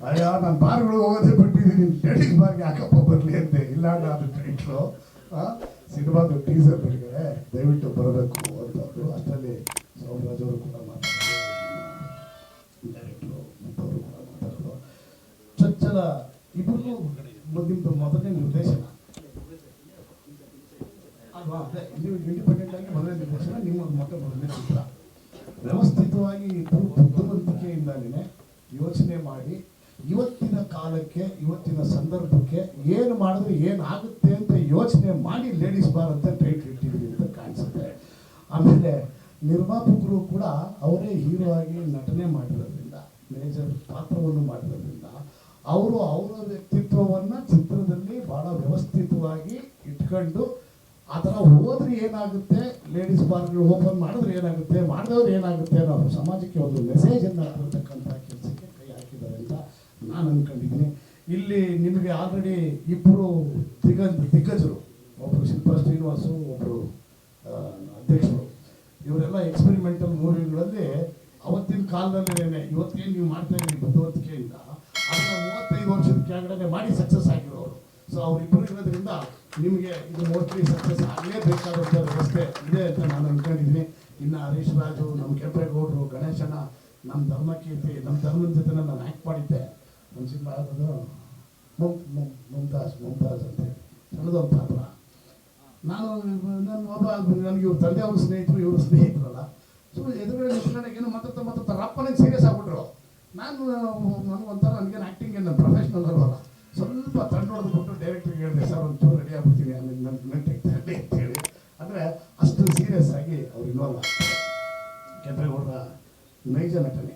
ಅಯ್ಯ, ನಾನು ಬಾರ್ಗಳು ಹೋಗೋದೇ ಬಿಟ್ಟಿದ್ದೀನಿ. ಲೇಡೀಸ್ ಬಾರ್ಗೆ ಯಾಕಪ್ಪ ಬರಲಿ ಅಂತೆ ಇಲ್ಲ ಅದು ಟೈಟ್ಲು ಸಿನಿಮಾದ ಟೀಸರ್ ಬಿಡುಗಡೆ ದಯವಿಟ್ಟು ಬರಬೇಕು ಅಂತ ಅಷ್ಟರಲ್ಲಿ ಸೋಮರಾಜ್ ಅವರು ಕೂಡ ಮಾತಾಡಿದ್ರು ಡೈರೆಕ್ಟ್ರು ಕೂಡ ಚೊಚ್ಚಲ ಇಬ್ಬರಿಗೂ ನಿಮ್ಮದು ಮೊದಲನೇ ನಿರ್ದೇಶನ? ನಿಮ್ಮ ವ್ಯವಸ್ಥಿತವಾಗಿ ಬುದ್ಧಿವಂತಿಕೆಯಿಂದಾನೇ ಯೋಚನೆ ಮಾಡಿ ಇವತ್ತಿನ ಕಾಲಕ್ಕೆ, ಇವತ್ತಿನ ಸಂದರ್ಭಕ್ಕೆ ಏನು ಮಾಡಿದ್ರೆ ಏನಾಗುತ್ತೆ ಅಂತ ಯೋಚನೆ ಮಾಡಿ ಲೇಡೀಸ್ ಬಾರ್ ಅಂತ ಟೈಟ್ ಇಟ್ಟಿದ್ದೀವಿ ಅಂತ ಕಾಣಿಸುತ್ತೆ. ಆಮೇಲೆ ನಿರ್ಮಾಪಕರು ಕೂಡ ಅವರೇ ಹೀರೋ ಆಗಿ ನಟನೆ ಮಾಡಿರೋದ್ರಿಂದ ಮೇಜರ್ ಪಾತ್ರವನ್ನು ಮಾಡಿರೋದ್ರಿಂದ, ಅವರು ಅವರ ವ್ಯಕ್ತಿತ್ವವನ್ನು ಚಿತ್ರದಲ್ಲಿ ಭಾಳ ವ್ಯವಸ್ಥಿತವಾಗಿ ಇಟ್ಕೊಂಡು ಆ ಥರ ಹೋದ್ರೆ ಏನಾಗುತ್ತೆ ಲೇಡೀಸ್ ಬಾರ್ಗಳು ಓಪನ್ ಮಾಡಿದ್ರೆ ಏನಾಗುತ್ತೆ, ಮಾಡಿದವ್ರು ಏನಾಗುತ್ತೆ ಅನ್ನೋ ಸಮಾಜಕ್ಕೆ ಒಂದು ಮೆಸೇಜನ್ನು ಕೊಡ್ತಕ್ಕಂಥ ಕೆಲಸಕ್ಕೆ ಕೈ ಹಾಕಿದ್ದಾರೆ ಅಂತ ನಾನು ಅಂದ್ಕೊಂಡಿದ್ದೀನಿ ಇಲ್ಲಿ ನಿಮಗೆ ಆಲ್ರೆಡಿ ಇಬ್ಬರು ದಿಗ್ಗ ದಿಗ್ಗಜರು ಒಬ್ಬರು ಶಿಲ್ಪಾ ಶ್ರೀನಿವಾಸು ಒಬ್ಬರು ಅಧ್ಯಕ್ಷರು. ಇವರೆಲ್ಲ ಎಕ್ಸ್ಪೆರಿಮೆಂಟಲ್ ಮೂವಿಗಳಲ್ಲಿ ಅವತ್ತಿನ ಕಾಲದಲ್ಲೇನೆ, ಇವತ್ತೇನು ನೀವು ಮಾಡ್ತಾ ಇದ್ದೀರಿ ಬುದ್ಧಿವಂತಿಕೆಯಿಂದ ಅದನ್ನ ಮೂವತ್ತೈದು ವರ್ಷದ ಕೆಳಗಡೆ ಮಾಡಿ ಸಕ್ಸಸ್ ಆಗಿರೋರು. ಸೊ ಅವರಿಬ್ಬರು ಇರೋದ್ರಿಂದ ನಿಮಗೆ ಇದು ಮೋಸ್ಟ್ಲಿ ಸಕ್ಸಸ್ ಆಗಲೇಬೇಕಾದಂಥ ವ್ಯವಸ್ಥೆ ಇದೆ ಅಂತ ನಾನು ಅಂದ್ಕೊಂಡಿದ್ದೀನಿ ಇನ್ನು ಹರೀಶ್ ರಾಜು ನಮ್ಮ ಕೆಂಪೇಗೌಡರು ಗಣೇಶನ ನಮ್ಮ ಧರ್ಮಕೀರ್ತಿ ನಮ್ಮ ಧರ್ಮದ ಜೊತೆ ನಾನು ಆ್ಯಕ್ಟ್ ಮಾಡಿದ್ದೆ. ಯಾವುದು ಮುಮ್ ಮುಮ್ ಮುಮ್ತಾಜ್ ಮುಮ್ತಾಜ್ ಅಂತೇಳಿ ಸಣ್ಣದೊಂದು ಪಾತ್ರ ನಾನು ನನ್ನ ಒಬ್ಬ ನನಗೆ ಇವ್ರ ತಂದೆ ಅವ್ರ ಸ್ನೇಹಿತರು ಇವರು ಸ್ನೇಹಿತರಲ್ಲ ಸೊ ಎದುರುಗಡೆ ನಿಂತ್ಕೊಂಡಾಗ ಏನೋ ಮಾತಾಡ್ತಾ ಮಾತಾಡ್ತಾ ರಪ್ಪನಿಗೆ ಸೀರಿಯಸ್ ಆಗ್ಬಿಟ್ರು ನಾನು ನನಗೊಂಥರ ನನಗೇನು ಆ್ಯಕ್ಟಿಂಗ್ ಏನು ಪ್ರೊಫೆಷ್ನಲ್ ಅಲ್ವಲ್ಲ ಸ್ವಲ್ಪ ತಂಡ ಹೊಡೆದ್ಬಿಟ್ಟು ಡೈರೆಕ್ಟ್ರಿಗೆ ಹೇಳಿದೆ ಸರ್ ಒಂದು ಚೂರು ರೆಡಿ ಆಗ್ಬಿಡ್ತೀನಿ ಆಮೇಲೆ ನನ್ನ ನೆಟ್ಟಿಗೆ ತರಲಿ ಅಂತೇಳಿ ಅಂದರೆ ಅಷ್ಟು ಸೀರಿಯಸ್ ಆಗಿ ಅವ್ರು ಇನ್ವಾಲ್ವ್ ಆಗ್ತಾರೆ ಕೆಂಪೇಗೌಡರ ನೈಜ ನಟನೆ.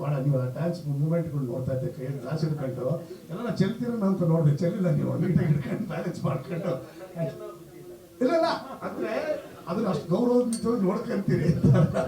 ಭಾಳ ನೀವು ಡ್ಯಾನ್ಸ್ ಮೂಮೆಂಟ್ಗಳು ನೋಡ್ತಾ ಇದ್ದೆ ಕೈ ಗ್ಲಾಸ್ ಹಿಡ್ಕೊಂಡು. ಎಲ್ಲ ಚೆಲ್ತೀರ ಅಂತ ನೋಡಿದೆ, ಚೆಲ್ಲಿಲ್ಲ ನೀವು ನೀಟಾಗಿ ಹಿಡ್ಕೊಂಡು ಬ್ಯಾಲೆನ್ಸ್ ಮಾಡ್ಕೊಂಡು. ಇಲ್ಲ ಇಲ್ಲ, ಅಂದ್ರೆ ಅದನ್ನ ಅಷ್ಟು ಗೌರವ ನೋಡ್ಕೊಂತೀರಿ ಅಂತ.